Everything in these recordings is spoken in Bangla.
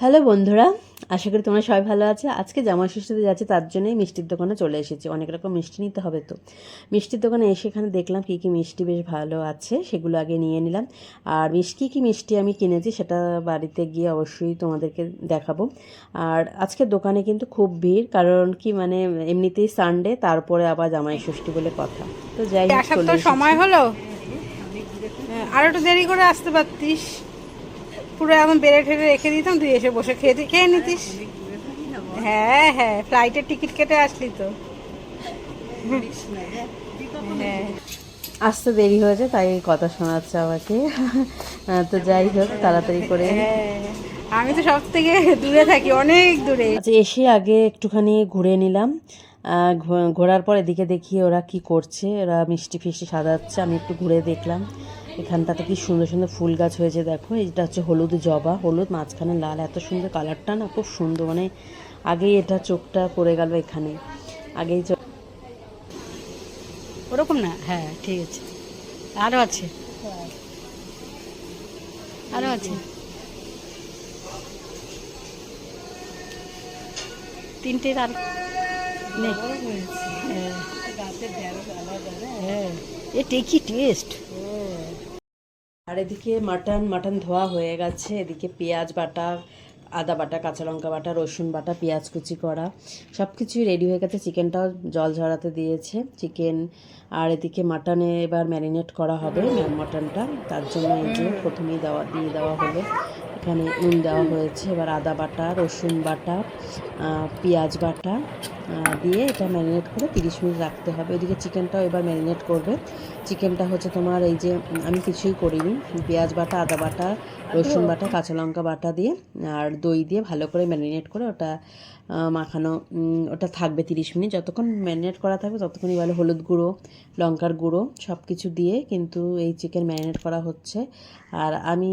হ্যালো বন্ধুরা আশা করি তোমরা সবাই ভালো আছে। আজকে জামা ষষ্ঠীতে যাচ্ছে তার জন্যই মিষ্টির দোকানে চলে এসেছি। অনেক রকম মিষ্টি নিতে হবে তো। মিষ্টির দোকানে এসে এখানে দেখলাম কী কী মিষ্টি বেশ ভালো আছে সেগুলো আগে নিয়ে নিলাম। আর মিষ্টি কী মিষ্টি আমি কিনেছি সেটা বাড়িতে গিয়ে অবশ্যই তোমাদেরকে দেখাবো। আর আজকে দোকানে কিন্তু খুব ভিড় কারণ কি মানে এমনিতেই সানডে তারপরে আবার জামাই ষষ্ঠী বলে কথা। তো যাই হোক। সময় হলো। হ্যাঁ, আর একটু দেরি করে আসতে পারতিস। পুরো এখন বেড়ে ঠেড়ে রেখে দিতাম তুই এসে বসে খেয়ে খেয়ে নিতিস। হ্যাঁ হ্যাঁ ফ্লাইটের টিকিট কেটে আসলি তো। হ্যাঁ। আসতে দেরি হয়েছে তাই কথা শোনাচ্ছে আমাকে। তো যাই হোক তাড়াতাড়ি করে হ্যাঁ আমি তো সব থেকে দূরে থাকি অনেক দূরে। এসে আগে একটুখানি ঘুরে নিলাম। ঘোরার পর এদিকে দেখি ওরা কি করছে ওরা মিষ্টি ফিষ্টি সাজাচ্ছে আমি একটু ঘুরে দেখলাম। এখানটাতে কি সুন্দর সুন্দর ফুল গাছ হয়েছে দেখো এটা হচ্ছে হলুদ জবা হলুদ মাঝখানে লাল এত সুন্দর কালারটা না খুব সুন্দর মানে আগেই এটা চোখটা পড়ে গেল এখানে আগেই চোখ ওরকম না হ্যাঁ ঠিক আছে আরও আছে আরও আছে তিনটে আর হ্যাঁ। হ্যাঁ এ টেকি টেস্ট আর এদিকে মাটন মাটন ধোয়া হয়ে গেছে। এদিকে পেঁয়াজ বাটা, আদা বাটা, কাঁচা লঙ্কা বাটা, রসুন বাটা, পেঁয়াজ কুচি করা। সব কিছুই রেডি হয়ে গেছে। চিকেনটাও জল ঝরাতে দিয়েছে। চিকেন আর এদিকে মাটনে এবার ম্যারিনেট করা হবে মাটনটা। তার জন্য এই যে প্রথমেই দেওয়া, দিয়ে দেওয়া হলো। এখানে নুন দেওয়া হয়েছে। এবার আদা বাটা, রসুন বাটা পেঁয়াজ বাটা দিয়ে এটা ম্যারিনেট করে তিরিশ মিনিট রাখতে হবে। ওইদিকে চিকেনটাও এবার ম্যারিনেট করবে। চিকেনটা হচ্ছে তোমার এই যে আমি কিছুই করিনি। পেঁয়াজ বাটা, আদা বাটা রসুন বাটা, কাঁচা লঙ্কা বাটা দিয়ে আর দই দিয়ে ভালো করে ম্যারিনেট করে ওটা মাখানো ওটা থাকবে তিরিশ মিনিট। যতক্ষণ ম্যারিনেট করা থাকবে ততক্ষণই ভালো হলুদ গুঁড়ো, লঙ্কার গুঁড়ো সব কিছু দিয়ে কিন্তু এই চিকেন ম্যারিনেট করা হচ্ছে। আর আমি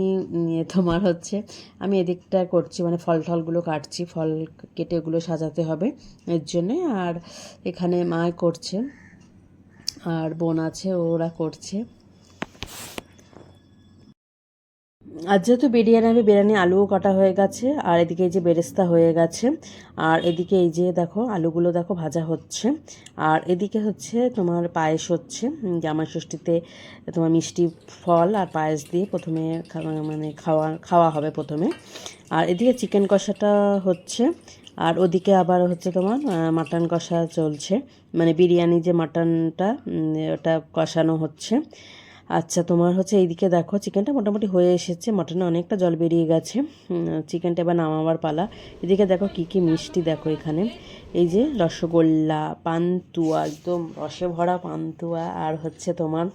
তোমার হচ্ছে, আমি এদিকটা করছি মানে ফল টলগুলো কাটছি, ফল কেটে ওগুলো সাজাতে হবে এর জন্যে। আর এখানে মা করছে, আর বোন আছে, ওরা করছে। আর যেহেতু বিরিয়ানি হবে বিরিয়ানি আলুও কাটা হয়ে গেছে, আর এদিকে এই যে বেরেস্তা হয়ে গেছে, আর এদিকে এই যে দেখো, আলুগুলো দেখো ভাজা হচ্ছে, আর এদিকে হচ্ছে তোমার পায়েস হচ্ছে জামাই ষষ্ঠীতে তোমার মিষ্টি ফল আর পায়েস দিয়ে প্রথমে মানে খাওয়া খাওয়া হবে প্রথমে, আর এদিকে চিকেন কষাটা হচ্ছে, আর ওদিকে আবার হচ্ছে তোমার মাটন কষা চলছে মানে বিরিয়ানি যে মাটনটা ওটা কষানো হচ্ছে আচ্ছা তোমার হচ্ছে এইদিকে দেখো চিকেনটা মোটামুটি হয়ে এসেছে। মটনে অনেকটা জল বেরিয়ে গেছে। চিকেনটা এবার নামাবার পালা। এদিকে দেখো কি কি মিষ্টি দেখো এখানে। এই যে রসগোল্লা, পান্তুয়া, একদম রসে ভরা পান্তুয়া। আর হচ্ছে তোমার,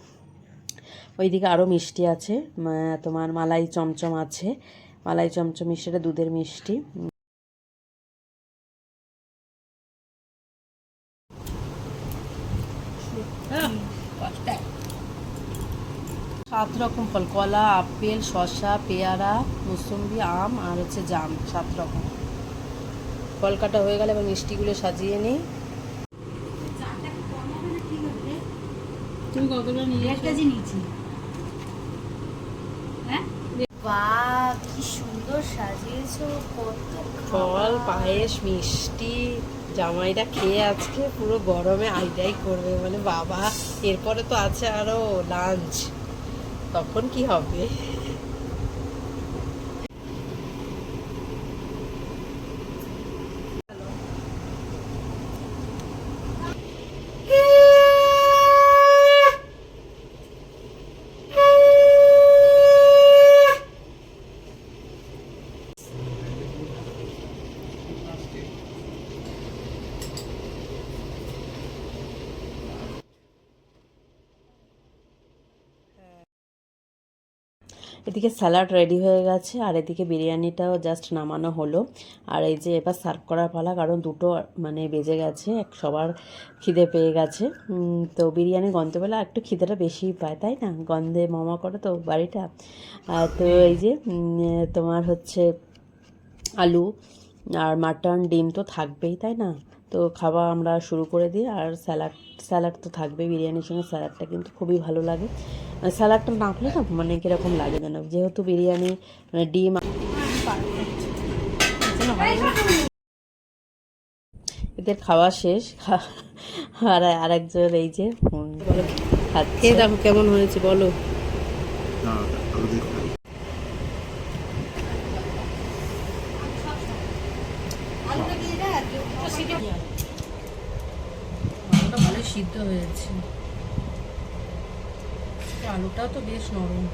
ওইদিকে আরও মিষ্টি আছে। তোমার মালাই চমচম আছে। মালাই চমচম মিষ্টিটা দুধের মিষ্টি। রকম ফল কলা আপেল শসা পেয়ারা মুসম্বি আম আর হচ্ছে জাম সাত রকম। ফল কাটা হয়ে গেলে এবার মিষ্টিগুলো সাজিয়ে নিই। তুমি নিয়ে নিয়েছি? হ্যাঁ? বাহ কি সুন্দর সাজিয়েছো কত ফল পায়েস মিষ্টি। জামাইরা খেয়ে আজকে পুরো গরমে আইডাই করবে মানে বাবা এরপরে তো আছে আরও লাঞ্চ। তখন কি হবে এদিকে স্যালাড রেডি হয়ে গেছে, আর এদিকে বিরিয়ানিটাও জাস্ট নামানো হলো। আর এই যে এবার সার্ভ করার পালা, কারণ দুটো মানে বেজে গেছে, এক সবার খিদে পেয়ে গেছে। তো বিরিয়ানি গন্ধে পেলে একটু খিদেটা বেশি পায়, তাই না? গন্ধে মামা করে তো বাড়িটা। তো এই যে তোমার হচ্ছে আলু আর মাটন ডিম তো থাকবেই, তাই না? তো খাওয়া আমরা শুরু করে দিই আর স্যালাড স্যালাড তো থাকবে বিরিয়ানির সঙ্গে স্যালাডটা কিন্তু খুবই ভালো লাগে। আর স্যালাডটা না হলে না মানে কীরকম লাগে যেন যেহেতু বিরিয়ানি মানে ডিম এদের খাওয়া শেষ খা- আর আরেকজন এই যে খাচ্ছে। কেমন হয়েছে বলো। ভালো সিদ্ধ হয়েছে তো বেশ নরম।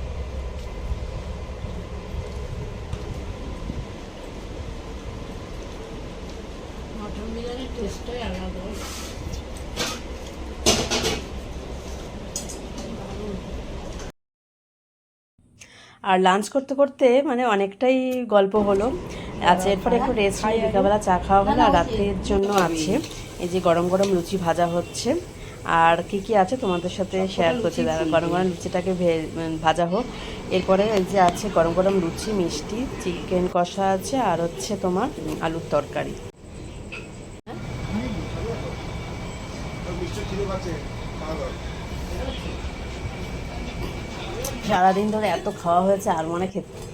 আর লাঞ্চ করতে করতে মানে অনেকটাই গল্প হলো। আচ্ছা এরপরে একটু রেস্ট নিয়ে বিকালবেলা চা খাওয়া হলো আর রাতের জন্য আছে। এই যে গরম গরম লুচি ভাজা হচ্ছে। আর কি কি আছে তোমাদের সাথে শেয়ার করছি? দাঁড়া গরম গরম লুচিটাকে ভাজা হোক। এরপরে এই যে আছে গরম গরম লুচি মিষ্টি চিকেন কষা আছে আর হচ্ছে তোমার আলুর তরকারি। সারাদিন ধরে এত খাওয়া হয়েছে আর মনে খেতে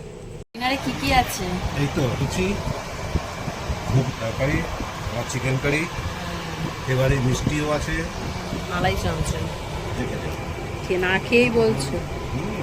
ডিনারে কি কি আছে? এই তো লুচি খুব তরকারি আর চিকেন কারি এবারে মিষ্টিও আছে। মালাই চমচম। দেখে না খেয়েই বলছো। হুম?